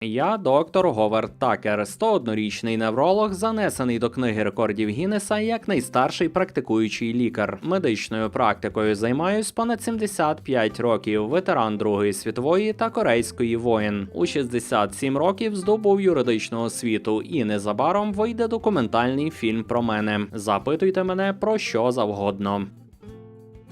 Я доктор Говард Такер, 101-річний невролог, занесений до книги рекордів Гіннеса як найстарший практикуючий лікар. Медичною практикою займаюсь понад 75 років, ветеран Другої світової та Корейської воєн. У 67 років здобув юридичну освіту, і незабаром вийде документальний фільм про мене. Запитуйте мене про що завгодно.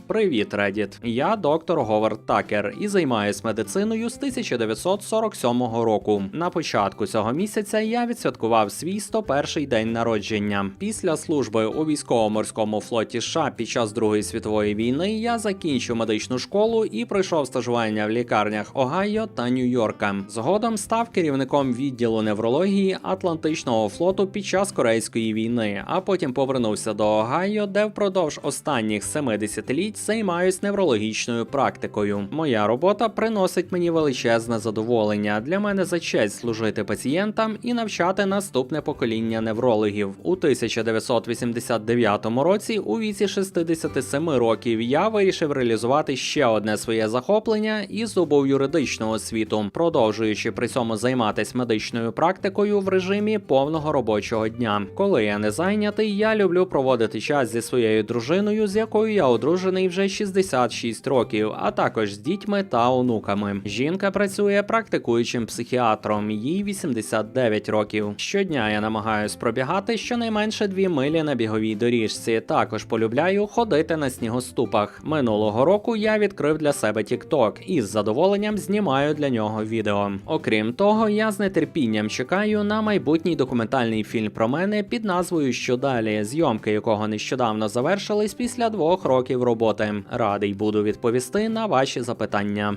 Привіт, Reddit. Я доктор Говард Такер і займаюсь медициною з 1947 року. На початку цього місяця я відсвяткував свій 101-й день народження. Після служби у військово-морському флоті США під час Другої світової війни я закінчив медичну школу і пройшов стажування в лікарнях Огайо та Нью-Йорка. Згодом став керівником відділу неврології Атлантичного флоту під час Корейської війни, а потім повернувся до Огайо, де впродовж останніх семи десятиліть займаюсь неврологічною практикою. Моя робота приносить мені величезне задоволення. Для мене за честь служити пацієнтам і навчати наступне покоління неврологів. У 1989 році, у віці 67 років, я вирішив реалізувати ще одне своє захоплення і здобув юридичну освіту, продовжуючи при цьому займатися медичною практикою в режимі повного робочого дня. Коли я не зайнятий, я люблю проводити час зі своєю дружиною, з якою я одружений вже 66 років, а також з дітьми та онуками. Жінка працює практикуючим психіатром, їй 89 років. Щодня я намагаюсь пробігати щонайменше дві милі на біговій доріжці. Також полюбляю ходити на снігоступах. Минулого року я відкрив для себе TikTok і з задоволенням знімаю для нього відео. Окрім того, я з нетерпінням чекаю на майбутній документальний фільм про мене під назвою Що далі, зйомки якого нещодавно завершились після двох років роботи. Радий буду відповісти на ваші запитання.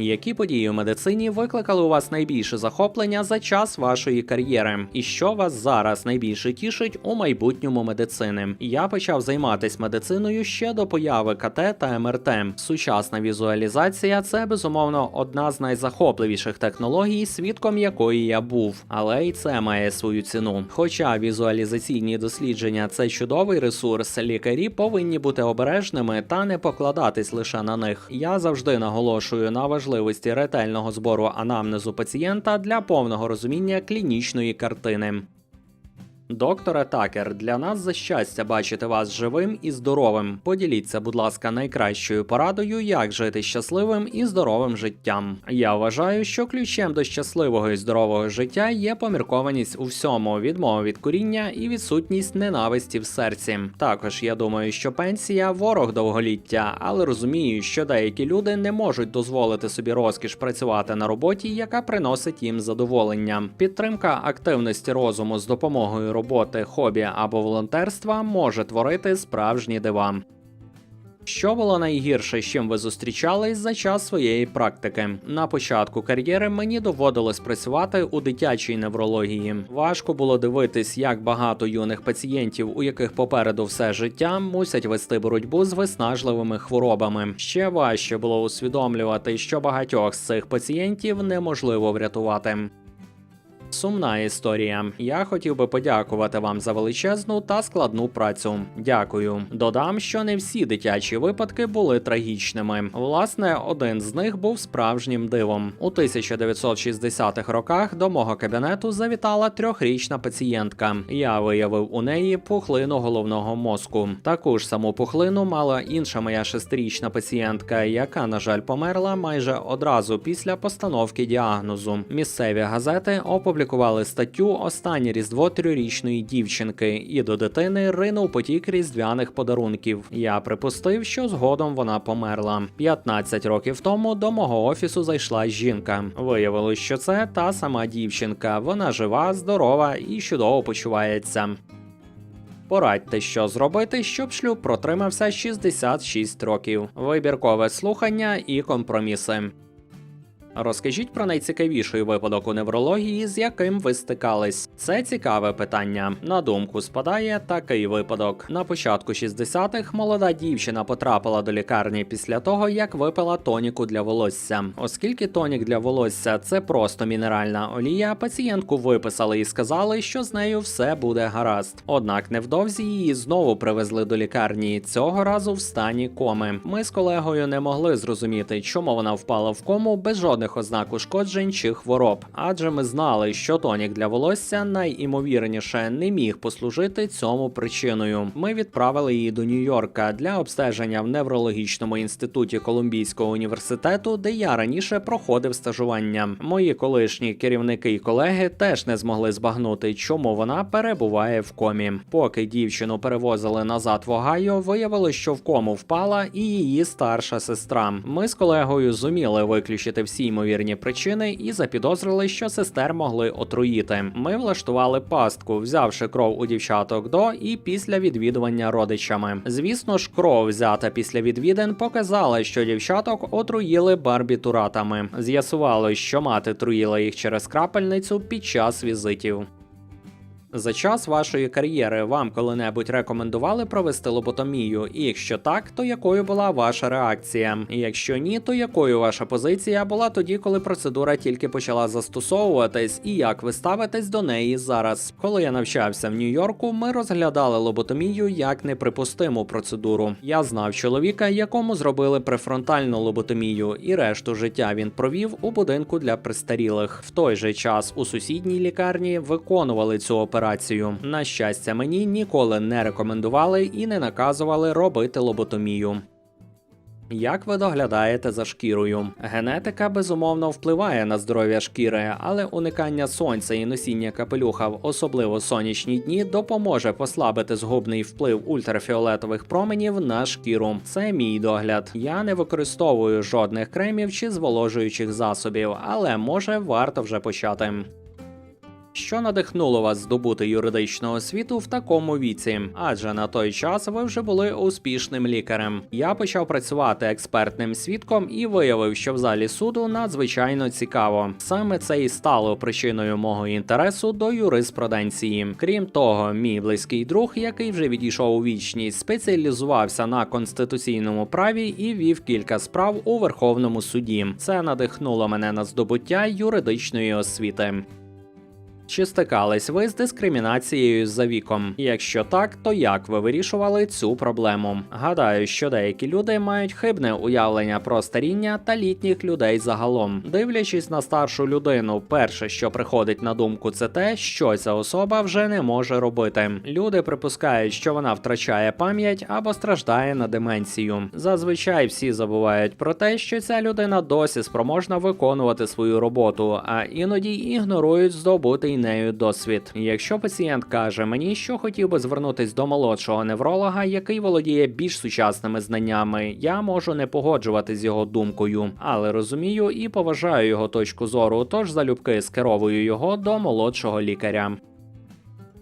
Які події у медицині викликали у вас найбільше захоплення за час вашої кар'єри? І що вас зараз найбільше тішить у майбутньому медицини? Я почав займатися медициною ще до появи КТ та МРТ. Сучасна візуалізація це безумовно одна з найзахопливіших технологій, свідком якої я був, але й це має свою ціну. Хоча візуалізаційні дослідження це чудовий ресурс, лікарі повинні бути обережними та не покладатись лише на них. Я завжди наголошую на важливості ретельного збору анамнезу пацієнта для повного розуміння клінічної картини. Докторе Такер, для нас за щастя бачити вас живим і здоровим. Поділіться, будь ласка, найкращою порадою, як жити щасливим і здоровим життям. Я вважаю, що ключем до щасливого і здорового життя є поміркованість у всьому, відмова від куріння і відсутність ненависті в серці. Також я думаю, що пенсія ворог довголіття, але розумію, що деякі люди не можуть дозволити собі розкіш працювати на роботі, яка приносить їм задоволення. Підтримка активності розуму з допомогою роботи, хобі або волонтерства може творити справжні дива. Що було найгірше, з чим ви зустрічались за час своєї практики? На початку кар'єри мені доводилось працювати у дитячій неврології. Важко було дивитись, як багато юних пацієнтів, у яких попереду все життя, мусять вести боротьбу з виснажливими хворобами. Ще важче було усвідомлювати, що багатьох з цих пацієнтів неможливо врятувати. Сумна історія. Я хотів би подякувати вам за величезну та складну працю. Дякую. Додам, що не всі дитячі випадки були трагічними. Власне, один з них був справжнім дивом. У 1960-х роках до мого кабінету завітала трьохрічна пацієнтка. Я виявив у неї пухлину головного мозку. Таку ж саму пухлину мала інша моя шестирічна пацієнтка, яка, на жаль, померла майже одразу після постановки діагнозу. Місцеві газети опублікували статтю Останнє різдво трирічної дівчинки, і до дитини ринув потік різдвяних подарунків. Я припустив, що згодом вона померла. 15 років тому до мого офісу зайшла жінка. Виявилось, що це та сама дівчинка. Вона жива, здорова і чудово почувається. Порадьте, що зробити, щоб шлюб протримався 66 років. Вибіркове слухання і компроміси. Розкажіть про найцікавіший випадок у неврології, з яким ви стикались. Це цікаве питання. На думку спадає такий випадок. На початку 60-х молода дівчина потрапила до лікарні після того, як випила тоніку для волосся. Оскільки тонік для волосся це просто мінеральна олія, пацієнтку виписали і сказали, що з нею все буде гаразд. Однак невдовзі її знову привезли до лікарні. Цього разу в стані коми. Ми з колегою не могли зрозуміти, чому вона впала в кому без жодних жодних ознак ушкоджень чи хвороб, адже ми знали, що тонік для волосся найімовірніше не міг послужити цьому причиною. Ми відправили її до Нью-Йорка для обстеження в неврологічному інституті Колумбійського університету, де я раніше проходив стажування. Мої колишні керівники і колеги теж не змогли збагнути, чому вона перебуває в комі. Поки дівчину перевозили назад в Огайо, виявилось, що в кому впала і її старша сестра. Ми з колегою зуміли виключити всі ймовірні причини і запідозрили, що сестер могли отруїти. Ми влаштували пастку, взявши кров у дівчаток до і після відвідування родичами. Звісно ж, кров взята після відвідин показала, що дівчаток отруїли барбітуратами. З'ясувалось, що мати труїла їх через крапельницю під час візитів. За час вашої кар'єри вам коли-небудь рекомендували провести лоботомію? І якщо так, то якою була ваша реакція? І якщо ні, то якою ваша позиція була тоді, коли процедура тільки почала застосовуватись, і як ви ставитесь до неї зараз? Коли я навчався в Нью-Йорку, ми розглядали лоботомію як неприпустиму процедуру. Я знав чоловіка, якому зробили префронтальну лоботомію, і решту життя він провів у будинку для престарілих. В той же час у сусідній лікарні виконували цю операцію. На щастя, мені ніколи не рекомендували і не наказували робити лоботомію. Як ви доглядаєте за шкірою? Генетика безумовно впливає на здоров'я шкіри, але уникання сонця і носіння капелюха в особливо сонячні дні допоможе послабити згубний вплив ультрафіолетових променів на шкіру. Це мій догляд. Я не використовую жодних кремів чи зволожуючих засобів, але може варто вже почати. Що надихнуло вас здобути юридичну освіту в такому віці? Адже на той час ви вже були успішним лікарем. Я почав працювати експертним свідком і виявив, що в залі суду надзвичайно цікаво. Саме це і стало причиною мого інтересу до юриспруденції. Крім того, мій близький друг, який вже відійшов у вічність, спеціалізувався на конституційному праві і вів кілька справ у Верховному суді. Це надихнуло мене на здобуття юридичної освіти. Чи стикались ви з дискримінацією за віком? Якщо так, то як ви вирішували цю проблему? Гадаю, що деякі люди мають хибне уявлення про старіння та літніх людей загалом. Дивлячись на старшу людину, перше, що приходить на думку, це те, що ця особа вже не може робити. Люди припускають, що вона втрачає пам'ять або страждає на деменцію. Зазвичай всі забувають про те, що ця людина досі спроможна виконувати свою роботу, а іноді ігнорують здобутий нею досвід. Якщо пацієнт каже мені, що хотів би звернутись до молодшого невролога, який володіє більш сучасними знаннями, я можу не погоджувати з його думкою, але розумію і поважаю його точку зору, тож залюбки скеровую його до молодшого лікаря.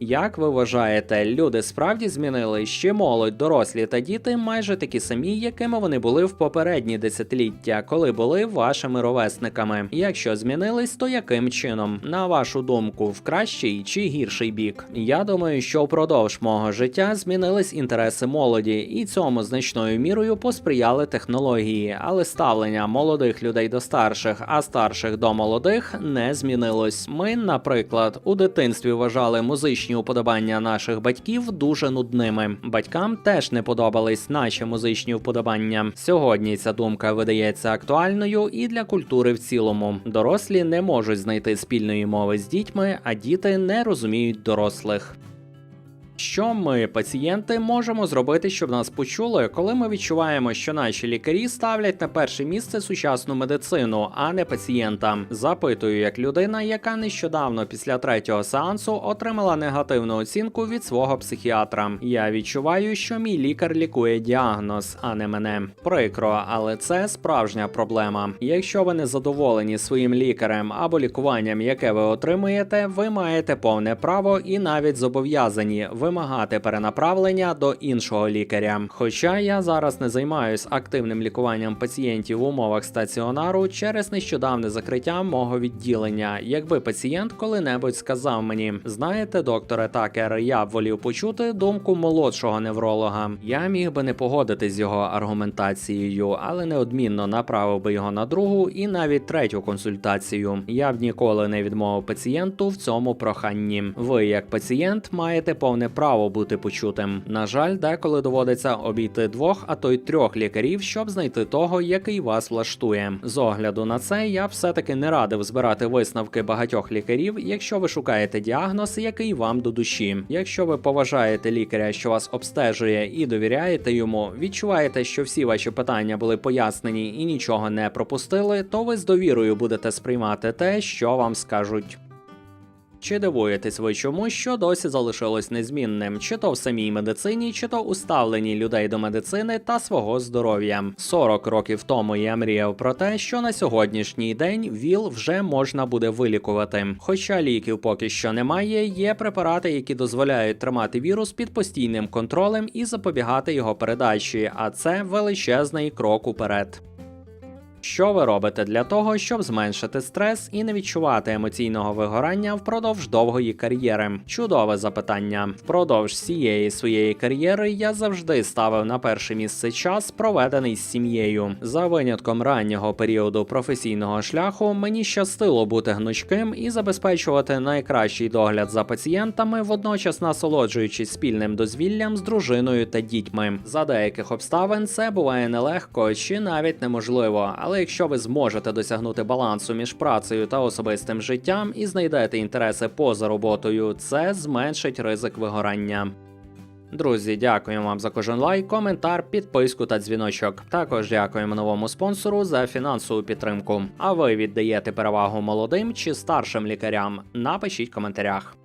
Як ви вважаєте, люди справді змінились? Чи молодь, дорослі та діти майже такі самі, якими вони були в попередні десятиліття, коли були вашими ровесниками? Якщо змінились, то яким чином? На вашу думку, в кращий чи гірший бік? Я думаю, що впродовж мого життя змінились інтереси молоді, і цьому значною мірою посприяли технології, але ставлення молодих людей до старших, а старших до молодих не змінилось. Ми, наприклад, у дитинстві вважали музичні уподобання наших батьків дуже нудними. Батькам теж не подобались наші музичні вподобання. Сьогодні ця думка видається актуальною і для культури в цілому. Дорослі не можуть знайти спільної мови з дітьми, а діти не розуміють дорослих. Що ми, пацієнти, можемо зробити, щоб нас почули, коли ми відчуваємо, що наші лікарі ставлять на перше місце сучасну медицину, а не пацієнта? Запитую, як людина, яка нещодавно після третього сеансу отримала негативну оцінку від свого психіатра. Я відчуваю, що мій лікар лікує діагноз, а не мене. Прикро, але це справжня проблема. Якщо ви не задоволені своїм лікарем або лікуванням, яке ви отримуєте, ви маєте повне право і навіть зобов'язані вимагати перенаправлення до іншого лікаря. Хоча я зараз не займаюсь активним лікуванням пацієнтів в умовах стаціонару через нещодавне закриття мого відділення. Якби пацієнт коли-небудь сказав мені, знаєте, докторе Такер, я б волів почути думку молодшого невролога. Я міг би не погодитись з його аргументацією, але неодмінно направив би його на другу і навіть третю консультацію. Я б ніколи не відмовив пацієнту в цьому проханні. Ви, як пацієнт, маєте повне право бути почутим. На жаль, деколи доводиться обійти двох, а то й трьох лікарів, щоб знайти того, який вас влаштує. З огляду на це я все-таки не радив збирати висновки багатьох лікарів, якщо ви шукаєте діагноз, який вам до душі. Якщо ви поважаєте лікаря, що вас обстежує, і довіряєте йому, відчуваєте, що всі ваші питання були пояснені і нічого не пропустили, то ви з довірою будете сприймати те, що вам скажуть. Чи дивуєтесь ви чому, що досі залишилось незмінним, чи то в самій медицині, чи то у ставленні людей до медицини та свого здоров'я? 40 років тому я мріяв про те, що на сьогоднішній день ВІЛ вже можна буде вилікувати. Хоча ліків поки що немає, є препарати, які дозволяють тримати вірус під постійним контролем і запобігати його передачі, а це величезний крок уперед. Що ви робите для того, щоб зменшити стрес і не відчувати емоційного вигорання впродовж довгої кар'єри? Чудове запитання. Впродовж всієї своєї кар'єри я завжди ставив на перше місце час, проведений з сім'єю. За винятком раннього періоду професійного шляху мені щастило бути гнучким і забезпечувати найкращий догляд за пацієнтами, водночас насолоджуючись спільним дозвіллям з дружиною та дітьми. За деяких обставин це буває нелегко чи навіть неможливо, але якщо ви зможете досягнути балансу між працею та особистим життям і знайдете інтереси поза роботою, це зменшить ризик вигорання. Друзі, дякуємо вам за кожен лайк, коментар, підписку та дзвіночок. Також дякуємо новому спонсору за фінансову підтримку. А ви віддаєте перевагу молодим чи старшим лікарям? Напишіть в коментарях.